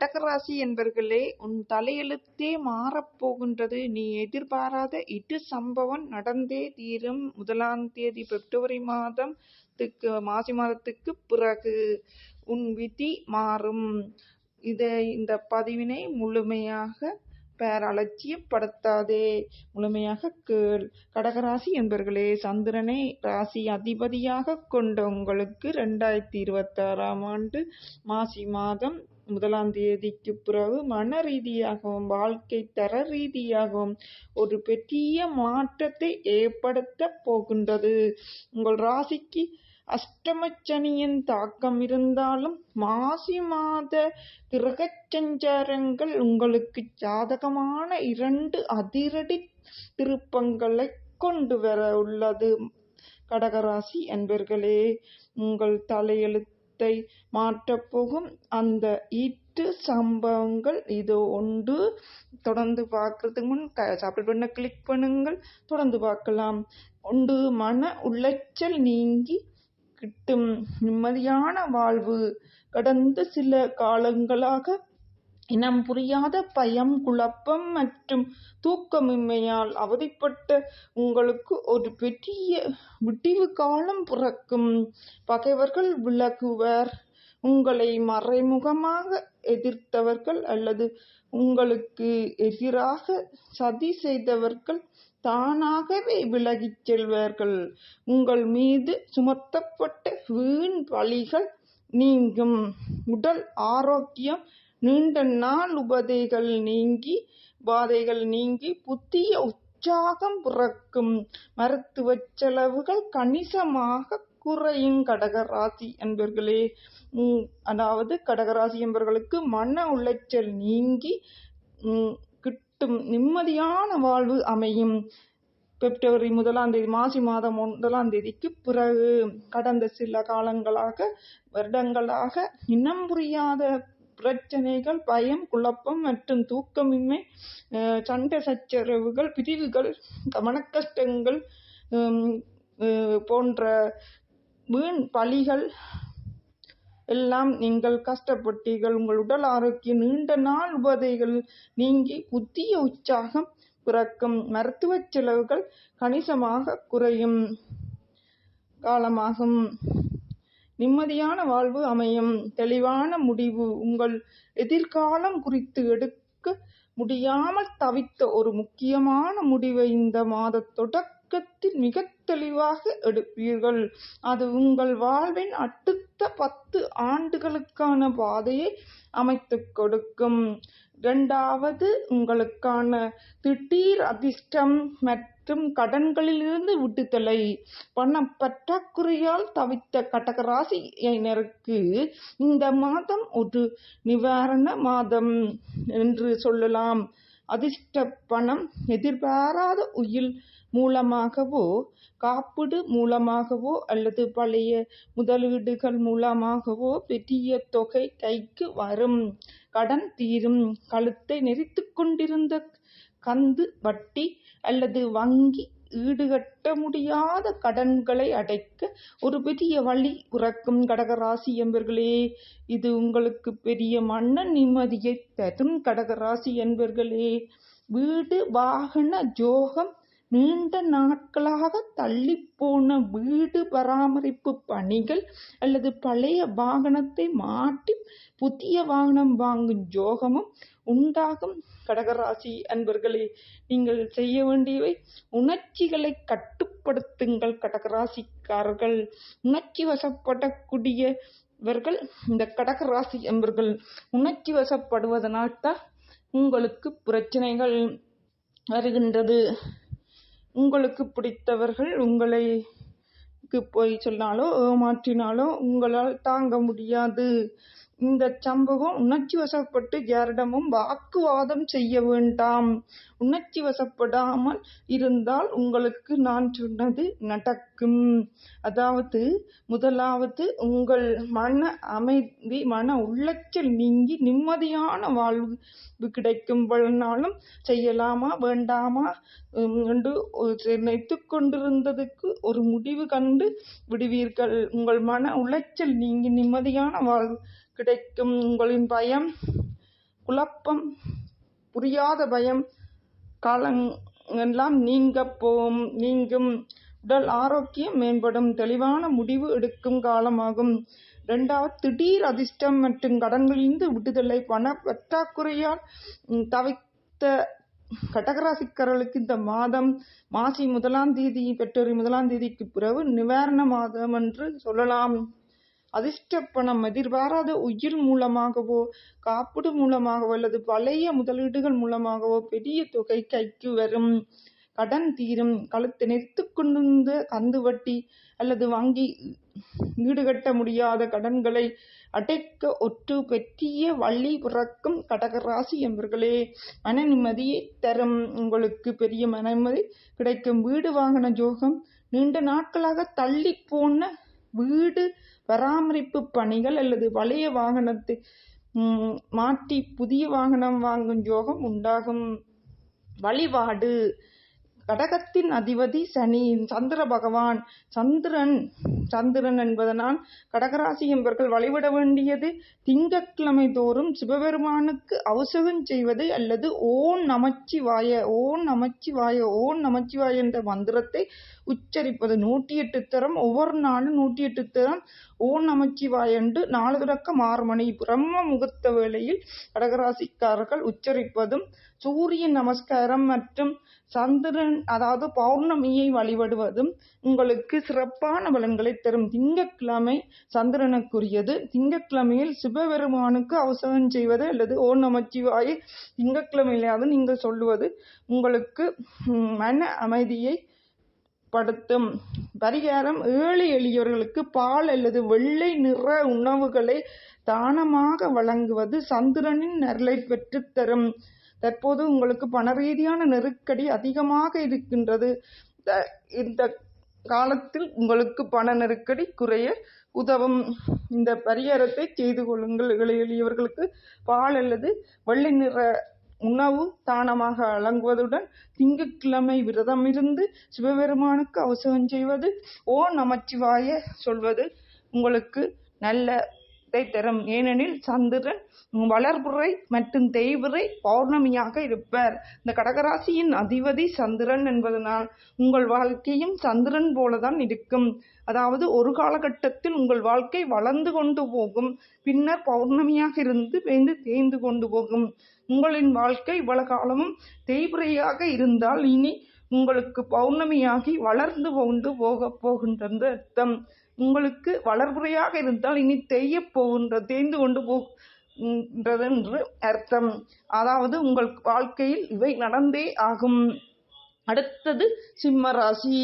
கடகராசி என்பர்களே உன் தலையெழுத்தே மாறப்போகின்றது. நீ எதிர்பாராத இட்டு சம்பவம் நடந்தே தீரும். முதலாம் தேதி பிப்ரவரி மாதத்துக்கு மாசி மாதத்துக்கு பிறகு உன் விதி மாறும். இதை இந்த பதிவினை முழுமையாக பேர் அலட்சியப்படுத்தாதே முழுமையாக கேள். கடகராசி என்பர்களே சந்திரனை ராசி அதிபதியாக கொண்ட உங்களுக்கு ரெண்டாயிரத்தி இருபத்தாறாம் ஆண்டு மாசி மாதம் முதலாம் தேதிக்கு பிறகு மன ரீதியாகவும் வாழ்க்கை தர ரீதியாகவும் ஒரு பெரிய மாற்றத்தை ஏற்படுத்த போகின்றது. உங்கள் ராசிக்கு அஷ்டமச்சனியின் தாக்கம் இருந்தாலும் மாசி மாத கிரக சஞ்சாரங்கள் உங்களுக்கு சாதகமான இரண்டு அதிரடி திருப்பங்களை கொண்டு வர உள்ளது. கடகராசி என்பர்களே உங்கள் தலையெழுத்து மாற்றப்போகும் அந்த ஈட்டு சம்பவங்கள் இது ஒன்று தொடர்ந்து பார்க்கறதுக்கு முன் சாப்பிட் பண்ண கிளிக் பண்ணுங்கள். தொடர்ந்து பார்க்கலாம். ஒன்று மன உளைச்சல் நீங்கி கிட்டும். நிம்மதியான வாழ்வு கடந்த சில காலங்களாக இனம் புரியாத பயம் குழப்பம் மற்றும் தூக்கமின்மையால் அவதிப்பட்ட உங்களுக்கு ஒரு பெரிய விடிவு காலம் பிறக்கும். பகைவர்கள் விலகுவர். உங்களை மறைமுகமாக எதிர்த்தவர்கள் அல்லது உங்களுக்கு எதிராக சதி செய்தவர்கள் தானாகவே விலகிச் செல்வார்கள். உங்கள் மீது சுமத்தப்பட்ட வீண் பழிகள் நீங்கும். உடல் ஆரோக்கியம் நீண்ட நாள் உபதைகள் நீங்கி பாதைகள் நீங்கி புதிய உற்சாகம் பிறக்கும். மருத்துவ செலவுகள் கணிசமாக குறையும். கடகராசி என்பர்களே அதாவது கடகராசி என்பவர்களுக்கு மன உளைச்சல் நீங்கி கிட்டும் நிம்மதியான வாழ்வு அமையும். பிப்ரவரி முதலாம் தேதி மாசி மாதம் முதலாம் தேதிக்கு பிறகு கடந்த சில காலங்களாக வருடங்களாக இனம் புரியாத பிரச்சனைகள் பயம் குழப்பம் மற்றும் தூக்கமின்மை சண்டை சச்சரவுகள் பிரிவுகள் கவனக்கஷ்டங்கள் போன்ற வீண் பழிகள் எல்லாம் நீங்கள் கஷ்டப்பட்டீர்கள். உங்கள் உடல் ஆரோக்கியம் நீண்ட நாள் உபதைகள் நீங்கி புதிய உற்சாகம் பிறக்கும். மருத்துவ செலவுகள் கணிசமாக குறையும் காலமாகும். நிம்மதியான வாழ்வு அமையும். தெளிவான முடிவு உங்கள் எதிர்காலம் குறித்து எடுக்க முடியாமல் தவித்த ஒரு முக்கியமான முடிவை இந்த மாத தொடக்கத்தில் மிக தெளிவாக எடுப்பீர்கள். அது உங்கள் வாழ்வின் அடுத்த பத்து ஆண்டுகளுக்கான பாதையை அமைத்து கொடுக்கும். இரண்டாவது உங்களுக்கான திடீர் அதிர்ஷ்டம் மற்றும் கடன்களிலிருந்து விட்டுத்தலை பண பற்றாக்குறையால் தவித்த கடகராசியினருக்கு இந்த மாதம் ஒரு நிவாரண மாதம் என்று சொல்லலாம். அதிர்ஷ்ட பணம் எதிர்பாராத உயில் மூலமாகவோ காப்பீடு மூலமாகவோ அல்லது பழைய முதலீடுகள் மூலமாகவோ பெரிய தொகை கைக்கு வரும். கடன் தீரும். கழுத்தை நெறித்து கொண்டிருந்த கந்து வட்டி அல்லது வங்கி ஈடுகட்ட முடியாத கடன்களை அடைக்க ஒரு பெரிய வழி பிறக்கும் கடகராசி என்பர்களே இது உங்களுக்கு பெரிய மன நிம்மதியை தரும் கடகராசி என்பர்களே. வீடு வாகன ஜோகம் நீண்ட நாட்களாக தள்ளிப்போன வீடு பராமரிப்பு பணிகள் அல்லது பழைய வாகனத்தை மாட்டி புதிய வாகனம் வாங்கும் ஜோகமும் உண்டாகும். கடகராசி அன்பர்களே நீங்கள் செய்ய வேண்டியவை உணர்ச்சிகளை கட்டுப்படுத்துங்கள் கடகராசிக்காரர்கள். உணர்ச்சி வசப்படக்கூடியவர்கள் இந்த கடகராசி என்பர்கள் உணர்ச்சி வசப்படுவதனால் தான் உங்களுக்கு பிரச்சனைகள் வருகின்றது. உங்களுக்கு பிடித்தவர்கள் உங்களை போய் சொன்னாலோ ஏமாற்றினாலோ உங்களால் தாங்க முடியாது. இந்த சம்பவம் உணர்ச்சி வசப்பட்டு யாரிடமும் வாக்குவாதம் செய்ய வேண்டாம். உணர்ச்சி வசப்படாமல் இருந்தால் உங்களுக்கு நான் சொன்னது நடக்கும். அதாவது முதலாவது உங்கள் மன அமைதி மன உள்ளச்சல் நீங்கி நிம்மதியான வாழ்வு கிடைக்கும் நாளும் செய்யலாமா வேண்டாமா? என்று நினைத்து கொண்டிருந்ததுக்கு ஒரு முடிவு கண்டு விடுவீர்கள். உங்கள் மன உளைச்சல் நீங்கி நிம்மதியான வாழ்வு கிடைக்கும் உங்களின் பயம். குழப்பம் புரியாத பயம். காலங் எல்லாம் நீங்கப் போகும் நீங்கும். உடல் ஆரோக்கியம் மேம்படும். தெளிவான முடிவு எடுக்கும் காலமாகும். இரண்டாவது திடீர் அதிர்ஷ்டம் மற்றும் கடன்களிலிருந்து விடுதலை. பண பற்றாக்குறையால் தவித்த கடகராசிக்காரர்களுக்கு இந்த மாதம் மாசி முதலாம் தேதி பெற்றோரி முதலாம் தேதிக்கு பிறகு நிவாரண மாதம் என்று சொல்லலாம். அதிர்ஷ்டப்பணம் எதிர்பாராத உயிர் மூலமாகவோ காப்பீடு மூலமாகவோ அல்லது பழைய முதலீடுகள் மூலமாகவோ பெரிய தொகை கைக்கு வரும். கடன் தீரும். கழுத்தை நெரித்துக் கொண்டிருந்த கந்து வட்டி அல்லது வாங்கி ஈடுகட்ட முடியாத கடன்களை அடைக்க ஒற்று பெற்றிய வழி பிறக்கும் கடகராசி என்பர்களே மன நிம்மதியை தரும். உங்களுக்கு பெரிய மன நிம்மதி கிடைக்கும். வீடு வாகன ஜோகம் நீண்ட நாட்களாக தள்ளி போன வீடு பராமரிப்பு பணிகள் அல்லது பழைய வாகனத்தை மாற்றி புதிய வாகனம் வாங்கும் யோகம் உண்டாகும். வழிபாடு. கடகத்தின் அதிபதி சனி சந்திர பகவான் சந்திரன் சந்திரன் என்பதனால் கடகராசி என்பவர்கள் வழிபட வேண்டியது திங்கட்கிழமை தோறும் சிவபெருமானுக்கு அவசகம் செய்வது அல்லது ஓம் நமச்சிவாய ஓம் நமச்சிவாய ஓம் நமச்சிவாய என்ற மந்திரத்தை உச்சரிப்பது. நூற்றி எட்டு தரம் ஒவ்வொரு நாளும் நூற்றி எட்டு தரம் ஓம் நமச்சிவாய என்று நாலு தொடக்கம் ஆறு மணி. பிரம்ம முகூர்த்த வேளையில் கடகராசிக்காரர்கள் உச்சரிப்பதும் சூரிய நமஸ்காரம் மற்றும் சந்திரன் அதாவது பௌர்ணமியை வழிபடுவதும் உங்களுக்கு சிறப்பான பலன்களை தரும் திங்கட்கிழமை சந்திரனுக்குரியது. திங்கட்கிழமையில் சிவபெருமானுக்கு அவசரம் செய்வது அல்லது ஓ நமச்சிவாய திங்கட்கிழமையிலாவது நீங்கள் சொல்லுவது உங்களுக்கு மன அமைதியை படுத்தும். பரிகாரம் ஏழை எளியவர்களுக்கு பால் அல்லது வெள்ளை நிற உணவுகளை தானமாக வழங்குவது சந்திரனின் அருளை பெற்றுத்தரும். தற்போது உங்களுக்கு பண ரீதியான நெருக்கடி அதிகமாக இருக்கின்றது. த- இந்த காலத்தில் உங்களுக்கு பண நெருக்கடி குறைய உதவும். இந்த பரிகாரத்தை செய்து கொள்ளுங்கள். ஏழை எளியவர்களுக்கு பால் அல்லது வெள்ளை நிற உணவு தானமாக வழங்குவதுடன் திங்கட்கிழமை விரதமிருந்து சிவபெருமானுக்கு அவசரம் செய்வது ஓ நமச்சிவாய சொல்வது உங்களுக்கு நல்ல தரும். ஏனெனில் சந்திரன் வளர்புறை மற்றும் தேய்பிறை பௌர்ணமியாக இருப்பார். இந்த கடகராசியின் அதிபதி சந்திரன் என்பதனால் உங்கள் வாழ்க்கையும் சந்திரன் போலதான் இருக்கும். அதாவது ஒரு காலகட்டத்தில் உங்கள் வாழ்க்கை வளர்ந்து கொண்டு போகும். பின்னர் பௌர்ணமியாக இருந்து வேந்து தேய்ந்து கொண்டு போகும். உங்களின் வாழ்க்கை இவ்வளவு காலமும் தேய்பிறையாக இருந்தால் இனி உங்களுக்கு பௌர்ணமியாகி வளர்ந்து கொண்டு போக போகின்றது அர்த்தம். உங்களுக்கு வளர்புறையாக இருந்தால் இனி தேயப் போகின்ற தேய்ந்து கொண்டு போகின்றது என்று அர்த்தம். அதாவது உங்கள் வாழ்க்கையில் இவை நடந்தே ஆகும். அடுத்தது சிம்ம ராசி